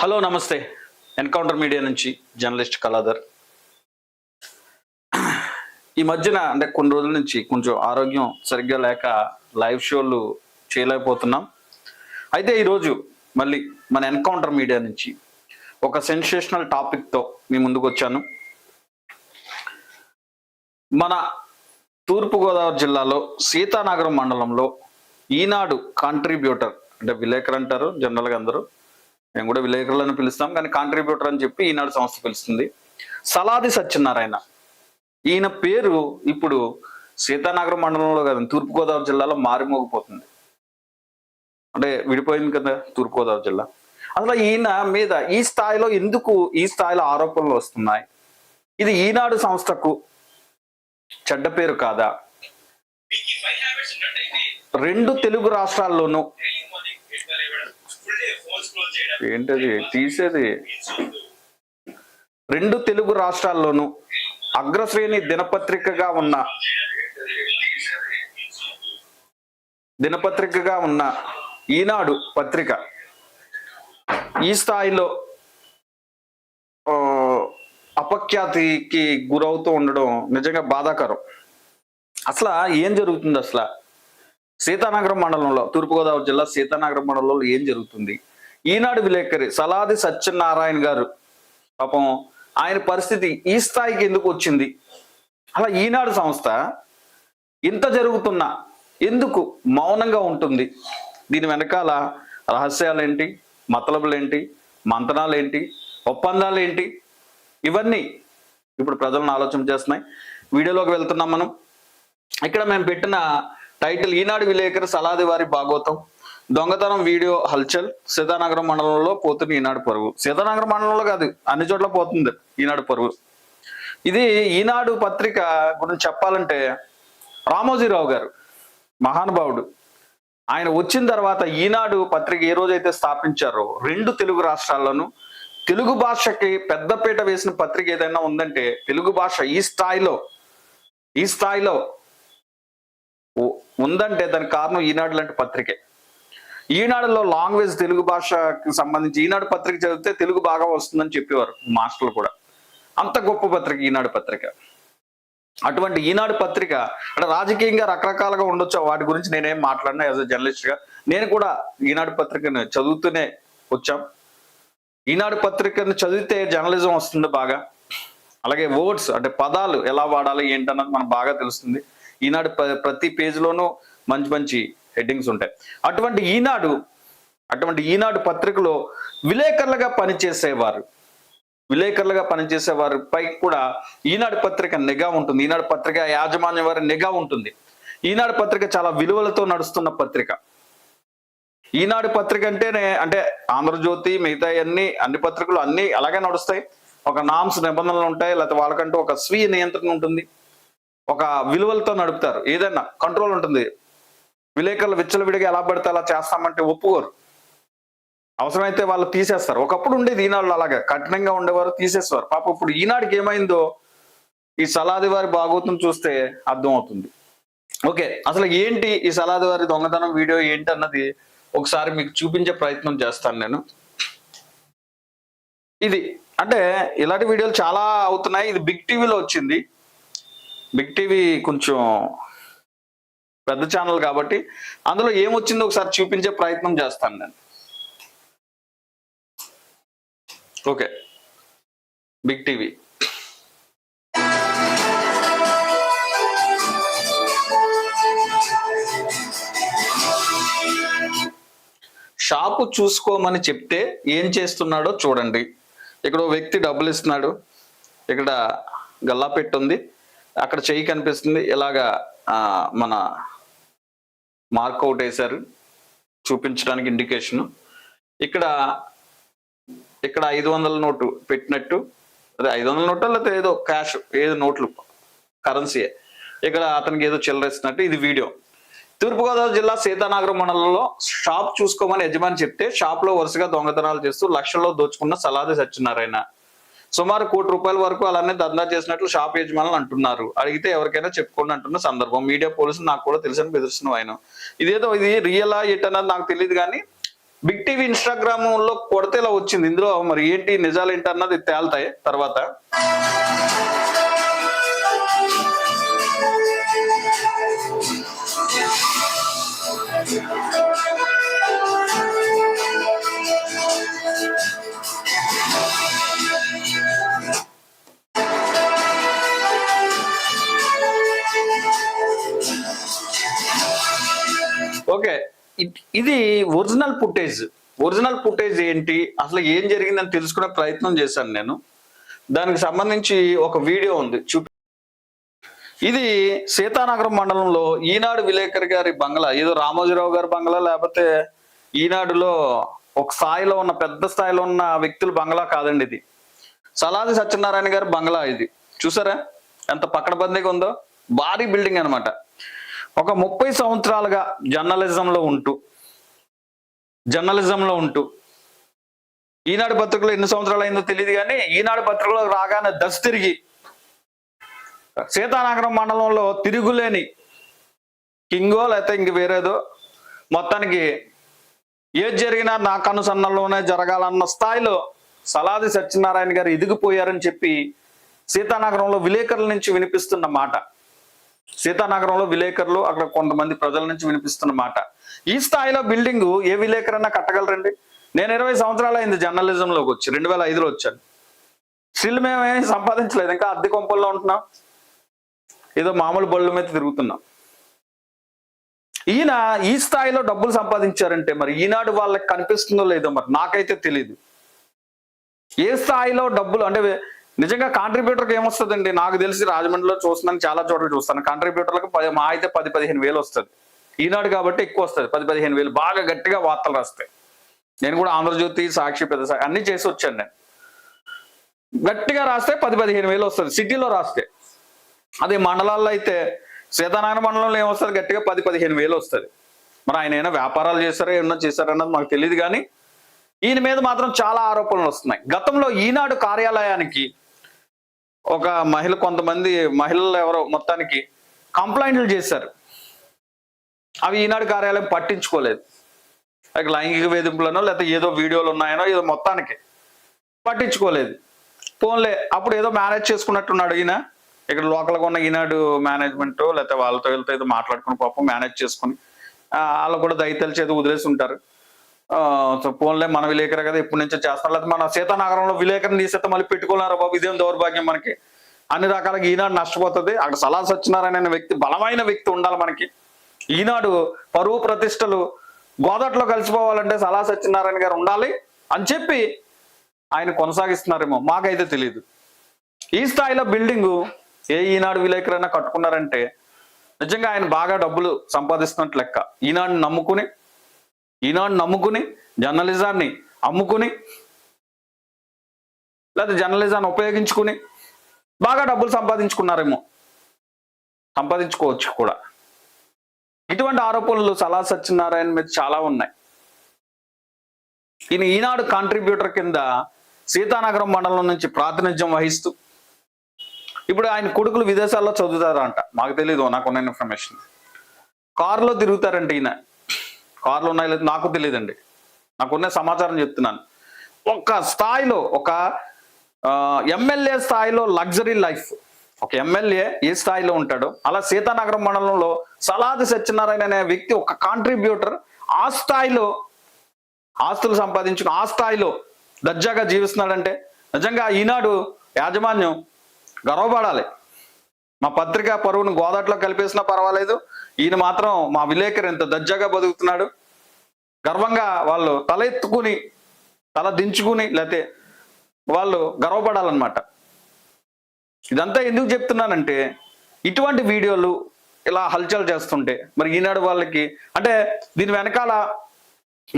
Hello నమస్తే. Encounter media నుంచి journalist Kaladhar. ఈ మధ్యన అంటే కొన్ని రోజుల నుంచి కొంచెం ఆరోగ్యం సరిగ్గా లేక లైవ్ షోలు చేయలేకపోతున్నాం. అయితే ఈరోజు మళ్ళీ మన ఎన్కౌంటర్ మీడియా నుంచి ఒక సెన్సేషనల్ టాపిక్తో మీ ముందుకు వచ్చాను. మన తూర్పుగోదావరి జిల్లాలో సీతానగరం మండలంలో ఈనాడు కాంట్రిబ్యూటర్ అంటే విలేకరు అంటారు జనరల్గా అందరూ మేము కూడా విలేకరులను పిలుస్తాం కానీ కాంట్రిబ్యూటర్ అని చెప్పి ఈనాడు సంస్థ పిలుస్తుంది. సలాది సత్యనారాయణ. ఈయన పేరు ఇప్పుడు సీతానగరం మండలంలో కాదు తూర్పుగోదావరి జిల్లాలో మారిమోగిపోతుంది. అంటే విడిపోయింది కదా తూర్పుగోదావరి జిల్లా. అసలు ఈయన మీద ఈ స్థాయిలో ఎందుకు ఈ స్థాయిలో ఆరోపణలు వస్తున్నాయి? ఇది ఈనాడు సంస్థకు చెడ్డ పేరు కాదా? రెండు తెలుగు రాష్ట్రాల్లోనూ ఏంటది? తీసేది. రెండు తెలుగు రాష్ట్రాల్లోనూ అగ్రశ్రేణి దినపత్రికగా ఉన్న దినపత్రికగా ఉన్న ఈనాడు పత్రిక ఈ స్థాయిలో ఆ, అపఖ్యాతికి గురవుతూ ఉండడం నిజంగా బాధాకరం. అసలు ఏం జరుగుతుంది అసలు? సీతానగరం మండలంలో తూర్పుగోదావరి జిల్లా సీతానగరం మండలంలో ఏం జరుగుతుంది? ఈనాడు విలేకరి సలాది సత్యనారాయణ గారు. పాపం ఆయన పరిస్థితి ఈ స్థాయికి ఎందుకు వచ్చింది? అలా ఈనాడు సంస్థ ఇంత జరుగుతున్నా ఎందుకు మౌనంగా ఉంటుంది? దీని వెనకాల రహస్యాలేంటి? మతలబులేంటి? మంతనాలేంటి? ఒప్పందాలు ఏంటి ఇవన్నీ ఇప్పుడు ప్రజలను ఆలోచన చేస్తున్నాయి. వీడియోలోకి వెళ్తున్నాం మనం. ఇక్కడ మేము పెట్టిన టైటిల్ ఈనాడు విలేకరి సలాది వారి భాగోతం. దొంగతనం వీడియో హల్చల్ సీతానగరం మండలంలో పోతుంది ఈనాడు పరుగు సీతానగరం మండలంలో కాదు అన్ని చోట్ల పోతుంది ఈనాడు పరుగు ఇది ఈనాడు పత్రిక గురించి చెప్పాలంటే రామోజీరావు గారు మహానుభావుడు. ఆయన వచ్చిన తర్వాత ఈనాడు పత్రిక ఏ రోజైతే స్థాపించారో రెండు తెలుగు రాష్ట్రాల్లోనూ తెలుగు భాషకి పెద్దపీట వేసిన పత్రిక ఏదైనా ఉందంటే తెలుగు భాష ఈ స్థాయిలో ఈ స్థాయిలో ఉందంటే దానికి కారణం ఈనాడు లాంటి పత్రికే. ఈనాడులో లాంగ్వేజ్ తెలుగు భాషకి సంబంధించి ఈనాడు పత్రిక చదివితే తెలుగు బాగా వస్తుందని చెప్పేవారు మాస్టర్లు కూడా. అంత గొప్ప పత్రిక ఈనాడు పత్రిక. అటువంటి ఈనాడు పత్రిక అంటే రాజకీయంగా రకరకాలుగా ఉండొచ్చు. వాటి గురించి నేనేం మాట్లాడినా యాజ్ అ జర్నలిస్ట్గా. నేను కూడా ఈనాడు పత్రికను చదువుతూనే వచ్చాం. ఈనాడు పత్రికను చదివితే జర్నలిజం వస్తుంది బాగా. అలాగే వర్డ్స్ అంటే పదాలు ఎలా వాడాలి ఏంటన్నది మనకు బాగా తెలుస్తుంది. ఈనాడు ప్ర- ప్రతి పేజీలోనూ మంచి మంచి హెడ్డింగ్స్ ఉంటాయి. అటువంటి ఈనాడు అటువంటి ఈనాడు పత్రికలో విలేకరులుగా పనిచేసేవారు విలేకరులుగా పనిచేసే వారిపై కూడా ఈనాడు పత్రిక నిఘా ఉంటుంది. ఈనాడు పత్రిక యాజమాన్యం వారి నిఘా ఉంటుంది. ఈనాడు పత్రిక చాలా విలువలతో నడుస్తున్న పత్రిక. ఈనాడు పత్రిక అంటేనే అంటే ఆంధ్రజ్యోతి మిగతా అన్ని అన్ని పత్రికలు అన్ని అలాగే నడుస్తాయి. ఒక నామ్స్ నిబంధనలు ఉంటాయి లేకపోతే వాళ్ళకంటూ ఒక స్వీయ నియంత్రణ ఉంటుంది. ఒక విలువలతో నడుపుతారు. ఏదైనా కంట్రోల్ ఉంటుంది. విలేకరులు విచ్చలవిడిగా ఎలా పడితే అలా చేస్తామంటే ఒప్పుకోరు. అవసరమైతే వాళ్ళు తీసేస్తారు. ఒకప్పుడు ఉండేది ఈనాడు అలాగా. కఠినంగా ఉండేవారు తీసేసేవారు. పాప ఇప్పుడు ఈనాడికి ఏమైందో ఈ సలాది వారి భాగవతం చూస్తే అర్థం అవుతుంది. ఓకే అసలు ఏంటి ఈ సలాది వారి దొంగతనం వీడియో ఏంటి అన్నది ఒకసారి మీకు చూపించే ప్రయత్నం చేస్తాను నేను. ఇది అంటే ఇలాంటి వీడియోలు చాలా అవుతున్నాయి. ఇది బిగ్ టీవీలో వచ్చింది. బిగ్ టీవీ కొంచెం పెద్ద ఛానల్ కాబట్టి అందులో ఏమొచ్చిందో ఒకసారి చూపించే ప్రయత్నం చేస్తాను నేను. ఓకే. బిగ్ టీవీ షాపు చూసుకోమని చెప్తే ఏం చేస్తున్నాడో చూడండి. ఇక్కడ ఓ వ్యక్తి డబ్బులు ఇస్తున్నాడు. ఇక్కడ గల్లా పెట్టి ఉంది. అక్కడ చెయ్యి కనిపిస్తుంది. ఇలాగా మన మార్కౌట్ వేశారు. చూపించడానికి ఇండికేషన్ ఇక్కడ ఇక్కడ ఐదు వందల నోటు పెట్టినట్టు అదే ఐదు వందల నోటు లేకపోతే ఏదో క్యాష్ ఏదో నోట్లు కరెన్సీయే ఇక్కడ అతనికి ఏదో చిల్లరేస్తున్నట్టు ఇది వీడియో తూర్పుగోదావరి జిల్లా సీతానగరం మండలంలో షాప్ చూసుకోమని యజమాని చెప్తే షాప్లో వరుసగా దొంగతనాలు చేస్తూ లక్షల్లో దోచుకున్న సలాది సత్యనారాయణ. సుమారు కోటి రూపాయల వరకు అలానే దందా చేసినట్లు షాప్ యజమానులు అంటున్నారు. అడిగితే ఎవరికైనా చెప్పుకోండి అంటున్న సందర్భం. మీడియా పోలీసులు నాకు కూడా తెలుసని బెదిరిస్తున్న ఆయన. ఇదేదో ఇది రియలా ఎట్ అన్నది నాకు తెలియదు కానీ బిగ్ టీవీ ఇన్స్టాగ్రామ్లో కొడితే ఇలా వచ్చింది. ఇందులో మరి ఏంటి నిజాలు ఏంటి అన్నది తేల్తాయి తర్వాత. ఓకే. ఇది ఒరిజినల్ ఫుటేజ్. ఒరిజినల్ ఫుటేజ్ ఏంటి? అసలు ఏం జరిగిందని తెలుసుకునే ప్రయత్నం చేశాను నేను. దానికి సంబంధించి ఒక వీడియో ఉంది. చూపి ఇది సీతానగరం మండలంలో ఈనాడు విలేకరి గారి బంగ్లా. ఏదో రామోజీరావు గారి బంగ్లా లేకపోతే ఈనాడులో ఒక స్థాయిలో ఉన్న పెద్ద స్థాయిలో ఉన్న వ్యక్తుల బంగ్లా కాదండి ఇది. సలాది సత్యనారాయణ గారి బంగ్లా ఇది. చూసారా? ఎంత పక్కడబందీగా ఉందో? భారీ బిల్డింగ్ అన్నమాట. ఒక ముప్పై సంవత్సరాలుగా జర్నలిజంలో ఉంటూ జర్నలిజంలో ఉంటూ ఈనాడు పత్రికలో ఎన్ని సంవత్సరాలు అయిందో తెలియదు కానీ ఈనాడు పత్రికలో రాగానే దశ తిరిగి సీతానగరం మండలంలో తిరుగులేని కింగో లేకపోతే ఇంక వేరేదో మొత్తానికి ఏది జరిగినా నా కనుసన్నల్లోనే జరగాలన్న స్థాయిలో సలాది సత్యనారాయణ గారు ఎదిగిపోయారని చెప్పి సీతానగరంలో విలేకరుల నుంచి వినిపిస్తున్న మాట. సీతానగరంలో విలేకరులు అక్కడ కొంతమంది ప్రజల నుంచి వినిపిస్తున్న మాట. ఈ స్థాయిలో బిల్డింగ్ ఏ విలేకరన్నా కట్టగలరండి? నేను ఇరవై సంవత్సరాలు అయింది జర్నలిజంలోకి వచ్చి రెండు వేల ఐదులో వచ్చాను. స్టిల్ మేమేం సంపాదించలేదు ఇంకా అద్దె కొంపల్లో ఉంటున్నాం. ఏదో మామూలు బళ్ళు మీద తిరుగుతున్నాం. ఈయన ఈ స్థాయిలో డబ్బులు సంపాదించారంటే మరి ఈనాడు వాళ్ళకి కనిపిస్తుందో లేదో మరి నాకైతే తెలియదు ఏ స్థాయిలో డబ్బులు అంటే నిజంగా కాంట్రిబ్యూటర్కి ఏమొస్తుందండి? నాకు తెలిసి రాజమండ్రిలో చూస్తున్నాను చాలా చోట్ల చూస్తాను. కాంట్రిబ్యూటర్లకు పది మా అయితే పది పదిహేను వేలు వస్తుంది. ఈనాడు కాబట్టి ఎక్కువ వస్తుంది పది పదిహేను వేలు. బాగా గట్టిగా వార్తలు రాస్తాయి. నేను కూడా ఆంధ్రజ్యోతి సాక్షి పెద్ద సాక్షి అన్ని చేసి వచ్చాను నేను. గట్టిగా రాస్తే పది పదిహేను వేలు వస్తుంది. సిటీలో రాస్తే. అదే మండలాల్లో అయితే సీతారాయణ మండలంలో ఏమొస్తుంది? గట్టిగా పది పదిహేను వేలు వస్తుంది. మరి ఆయన ఏమైనా వ్యాపారాలు చేశారో ఏమన్నా చేశారన్నది మాకు తెలియదు కానీ ఈయన మీద మాత్రం చాలా ఆరోపణలు వస్తున్నాయి. గతంలో ఈనాడు కార్యాలయానికి ఒక మహిళ కొంతమంది మహిళలు ఎవరో మొత్తానికి కంప్లైంట్లు చేశారు. అవి ఈనాడు కార్యాలయం పట్టించుకోలేదు. లైక్ లైంగిక వేధింపులనో లేకపోతే ఏదో వీడియోలు ఉన్నాయనో ఏదో మొత్తానికి పట్టించుకోలేదు. ఫోన్లే అప్పుడు ఏదో మేనేజ్ చేసుకున్నట్టున్నాడు ఈయన. ఇక్కడ లోకల్గా ఉన్న ఈనాడు మేనేజ్మెంట్ లేకపోతే వాళ్ళతో వీళ్ళతో ఏదో మాట్లాడుకుని పాపం మేనేజ్ చేసుకుని వాళ్ళు కూడా దయతలు చేతి వదిలేసి ఉంటారు. ఫోన్లే మన విలేకరు కదా ఇప్పటి నుంచో చేస్తారు. లేదా మన సీతానగరంలో విలేకరిని తీసేస్తే మళ్ళీ పెట్టుకున్నారా బాబు? ఇదేం దౌర్భాగ్యం మనకి? అన్ని రకాలుగా ఈనాడు నష్టపోతుంది. అక్కడ సలా సత్యనారాయణ అనే వ్యక్తి బలమైన వ్యక్తి ఉండాలి మనకి. ఈనాడు పరువు ప్రతిష్టలు గోదట్లో కలిసిపోవాలంటే సలా సత్యనారాయణ గారు ఉండాలి అని చెప్పి ఆయన కొనసాగిస్తున్నారేమో మాకైతే తెలియదు ఈ స్థాయిలో బిల్డింగు ఏ ఈనాడు విలేకరైనా కట్టుకున్నారంటే నిజంగా ఆయన బాగా డబ్బులు సంపాదిస్తున్నట్లు లెక్క. ఈనాడు నమ్ముకుని ఈనాడు నమ్ముకుని జర్నలిజాన్ని అమ్ముకుని లేదా జర్నలిజాన్ని ఉపయోగించుకుని బాగా డబ్బులు సంపాదించుకున్నారేమో. సంపాదించుకోవచ్చు కూడా. ఇటువంటి ఆరోపణలు సలా సత్యనారాయణ మీద చాలా ఉన్నాయి. ఈయన ఈనాడు కాంట్రిబ్యూటర్ కింద సీతానగరం మండలం నుంచి ప్రాతినిధ్యం వహిస్తూ ఇప్పుడు ఆయన కొడుకులు విదేశాల్లో చదువుతారంట. మాకు తెలీదు నాకున్న ఇన్ఫర్మేషన్. కారులో తిరుగుతారంట ఈయన. కార్లు ఉన్నాయి లేదు నాకు తెలియదండి. నాకున్న సమాచారం చెప్తున్నాను. ఒక స్థాయిలో ఒక ఎమ్మెల్యే స్థాయిలో లగ్జరీ లైఫ్. ఒక ఎమ్మెల్యే ఏ స్థాయిలో ఉంటాడో అలా సీతానగరం మండలంలో సలాది సత్యనారాయణ అనే వ్యక్తి ఒక కాంట్రిబ్యూటర్ ఆ స్థాయిలో ఆస్తులు సంపాదించుకుని ఆ స్థాయిలో దర్జాగా జీవిస్తున్నాడంటే నిజంగా ఈనాడు యాజమాన్యం గర్వపడాలి. మా పత్రిక పరువును గోదాట్లో కలిపేసినా పర్వాలేదు. ఈయన మాత్రం మా విలేకరు ఎంత దర్జాగా బతుకుతున్నాడు. గర్వంగా వాళ్ళు తల ఎత్తుకుని తల దించుకుని లేకపోతే వాళ్ళు గర్వపడాలన్నమాట. ఇదంతా ఎందుకు చెప్తున్నానంటే ఇటువంటి వీడియోలు ఇలా హల్చల్ చేస్తుంటే మరి ఈనాడు వాళ్ళకి అంటే దీని వెనకాల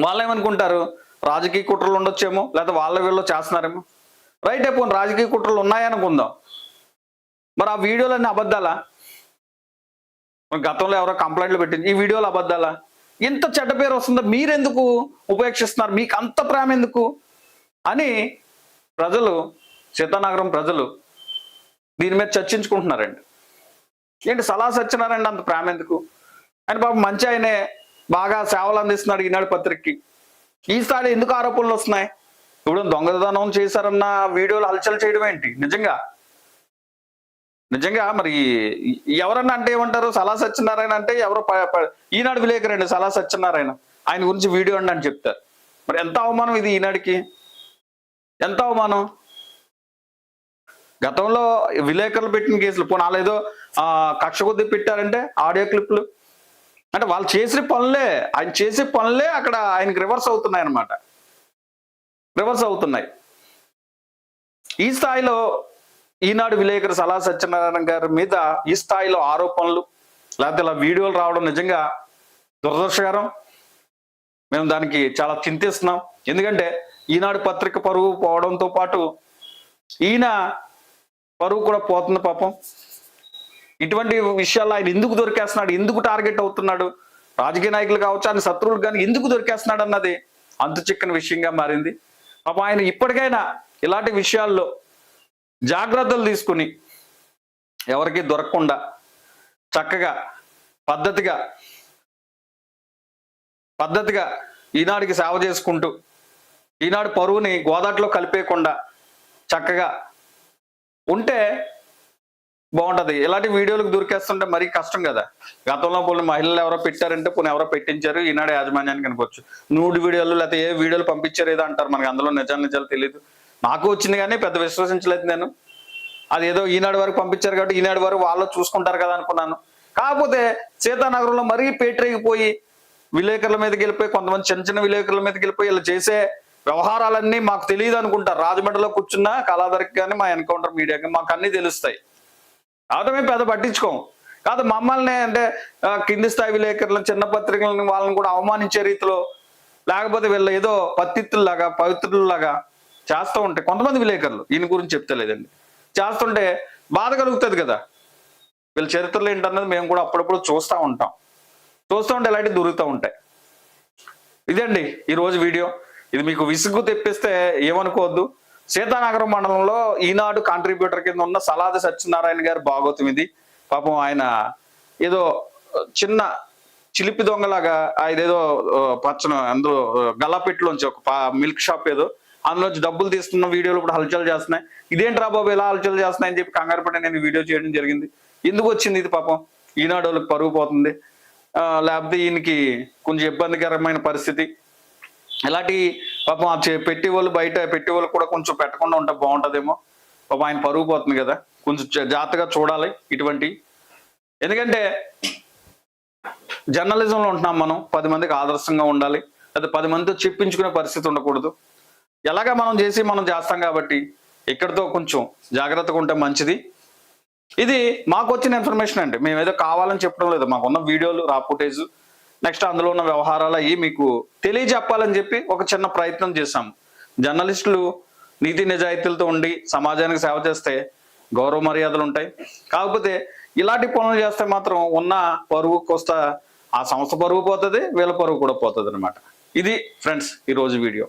వాళ్ళు ఏమనుకుంటారు రాజకీయ కుట్రలు ఉండొచ్చేమో లేకపోతే వాళ్ళ వీళ్ళు చేస్తున్నారేమో? రైట్ అయిపోయిన రాజకీయ కుట్రలు ఉన్నాయనుకుందాం. మరి ఆ వీడియోలన్నీ అబద్ధాలా? గతంలో ఎవరో కంప్లైంట్లు పెట్టింది. ఈ వీడియోలు అబద్ధాలా? ఇంత చెడ్డ పేరు వస్తుందో మీరెందుకు ఉపేక్షిస్తున్నారు? మీకు అంత ప్రేమ ఎందుకు? అని ప్రజలు సీతానగరం ప్రజలు దీని మీద చర్చించుకుంటున్నారండి. ఏంటి సలహా సత్యనారాయణ అంత ప్రేమ ఎందుకు? ఆయన పాపం మంచి ఆయనే బాగా సేవలు అందిస్తున్నాడు ఈనాడు పత్రికకి. ఈ ఎందుకు ఆరోపణలు వస్తున్నాయి? ఇప్పుడు దొంగతనం చేశారన్న వీడియోలు హల్చల్ చేయడం ఏంటి? నిజంగా నిజంగా మరి ఎవరన్నా అంటే ఏమంటారు? సలా సత్యనారాయణ అంటే ఎవరో ప- ఈనాడు విలేకరండి సలా సత్యనారాయణ. ఆయన గురించి వీడియో అండి అని చెప్తారు మరి ఎంత అవమానం ఇది ఈనాడికి? ఎంత అవమానం? గతంలో విలేకరులు పెట్టిన కేసులు పోనీ ఆ, కక్ష కొద్ది పెట్టారంటే ఆడియో క్లిప్లు. అంటే వాళ్ళు చేసిన పనులే ఆయన చేసే పనులే అక్కడ ఆయనకి రివర్స్ అవుతున్నాయి అనమాట రివర్స్ అవుతున్నాయి. ఈ స్థాయిలో ఈనాడు విలేకరు సలా సత్యనారాయణ గారి మీద ఈ స్థాయిలో ఆరోపణలు లేకపోతే ఇలా వీడియోలు రావడం నిజంగా దురదృష్టకరం. మేము దానికి చాలా చింతిస్తున్నాం. ఎందుకంటే ఈనాడు పత్రిక పరువు పోవడంతో పాటు ఈయన పరువు కూడా పోతుంది పాపం. ఇటువంటి విషయాల్లో ఆయన ఎందుకు దొరికేస్తున్నాడు? ఎందుకు టార్గెట్ అవుతున్నాడు? రాజకీయ నాయకులు కావచ్చు ఆయన శత్రువులు కానీ ఎందుకు దొరికేస్తున్నాడు అన్నది అంతు చిక్కని విషయంగా మారింది. పాపం ఆయన ఇప్పటికైనా ఇలాంటి విషయాల్లో జాగ్రత్తలు తీసుకుని ఎవరికి దొరకకుండా చక్కగా పద్ధతిగా పద్ధతిగా ఈనాడికి సేవ చేసుకుంటూ ఈనాడు పరువుని గోదాట్లో కలిపేయకుండా చక్కగా ఉంటే బాగుంటుంది. ఇలాంటి వీడియోలకు దొరికేస్తుంటే మరీ కష్టం కదా. గతంలో పోనీ మహిళలు ఎవరో పెట్టారంటే పోనీ ఎవరో పెట్టించారు ఈనాడు యాజమాన్యానికి అనుకోవచ్చు. నూడు వీడియోలు లేకపోతే ఏ వీడియోలు పంపించారు ఏదో అంటారు మనకి. అందులో నిజాలు నిజాలు తెలియదు నాకు వచ్చింది కానీ పెద్ద విశ్వసించలేదు నేను. అది ఏదో ఈనాడు వరకు పంపించారు కాబట్టి ఈనాడు వరకు వాళ్ళు చూసుకుంటారు కదా అనుకున్నాను. కాకపోతే సీతానగరంలో మరీ పేటరేగిపోయి విలేకరుల మీదకి వెళ్ళిపోయి కొంతమంది చిన్న చిన్న విలేకరుల మీదకి వెళ్ళిపోయి ఇలా చేసే వ్యవహారాలన్నీ మాకు తెలియదు అనుకుంటారు. రాజమండ్రిలో కూర్చున్న కళాధరికి కానీ మా ఎన్కౌంటర్ మీడియాకి మాకు అన్ని తెలుస్తాయి. కాబట్టి మేము పెద్ద పట్టించుకోము. కాదు మమ్మల్ని అంటే కింది స్థాయి విలేకరులను చిన్న పత్రికలను వాళ్ళని కూడా అవమానించే రీతిలో లేకపోతే వీళ్ళ ఏదో పత్తిత్తుల్లాగా పవిత్రుల్లాగా చేస్తూ ఉంటే కొంతమంది విలేకరులు ఈయన గురించి చెప్తలేదండి. చేస్తుంటే బాధ కలుగుతుంది కదా. వీళ్ళ చరిత్రలు ఏంటన్నది మేము కూడా అప్పుడప్పుడు చూస్తూ ఉంటాం. చూస్తూ ఉంటే ఇలాంటివి దొరుకుతూ ఉంటాయి. ఇదండి ఈరోజు వీడియో. ఇది మీకు విసుగు తెప్పిస్తే ఏమనుకోవద్దు. సీతానగరం మండలంలో ఈనాడు కాంట్రిబ్యూటర్ కింద ఉన్న సలాద సత్యనారాయణ గారి భాగోతం ఇది. పాపం ఆయన ఏదో చిన్న చిలిపి దొంగలాగా ఆయన ఏదో ఆ, పచ్చన అందులో గల్లాపెట్టులోంచి ఒక పా- మిల్క్ షాప్ ఏదో అందులోంచి డబ్బులు తీసుకున్న వీడియోలు కూడా హల్చల్ చేస్తున్నాయి. ఇదేంట్రా బాబు ఎలా హల్చల్ చేస్తున్నాయి అని చెప్పి కంగారు పడి నేను వీడియో చేయడం జరిగింది. ఎందుకు వచ్చింది ఇది పాపం? ఈనాడు వాళ్ళకి పరుగు పోతుంది. లేకపోతే ఈయనకి కొంచెం ఇబ్బందికరమైన పరిస్థితి. ఇలాంటి పాపం చే- పెట్టి వాళ్ళు బయట పెట్టి వాళ్ళు కూడా కొంచెం పెట్టకుండా ఉంటే బాగుంటుందేమో. పాపం ఆయన పరుగు పోతుంది కదా. కొంచెం జాగ్రత్తగా చూడాలి ఇటువంటి. ఎందుకంటే జర్నలిజంలో ఉంటున్నాం మనం. పది మందికి ఆదర్శంగా ఉండాలి. లేదా పది మందితో చెప్పించుకునే పరిస్థితి ఉండకూడదు. ఎలాగా మనం చేసి మనం చేస్తాం కాబట్టి ఇక్కడితో కొంచెం జాగ్రత్తగా ఉంటే మంచిది. ఇది మాకు వచ్చిన ఇన్ఫర్మేషన్ అండి. మేము ఏదో కావాలని చెప్పడం లేదు. మాకున్న వీడియోలు రా ఫుటేజ్ నెక్స్ట్ అందులో ఉన్న వ్యవహారాలు అవి మీకు తెలియజెప్పాలని చెప్పి ఒక చిన్న ప్రయత్నం చేశాము. జర్నలిస్టులు నీతి నిజాయితీలతో ఉండి సమాజానికి సేవ చేస్తే గౌరవ మర్యాదలు ఉంటాయి. కాకపోతే ఇలాంటి పనులు చేస్తే మాత్రం ఉన్న పరువు కోస్త ఆ సంస్థ పరువు పోతుంది వీళ్ళ పరువు కూడా పోతుంది అనమాట ఇది ఫ్రెండ్స్ ఈరోజు వీడియో.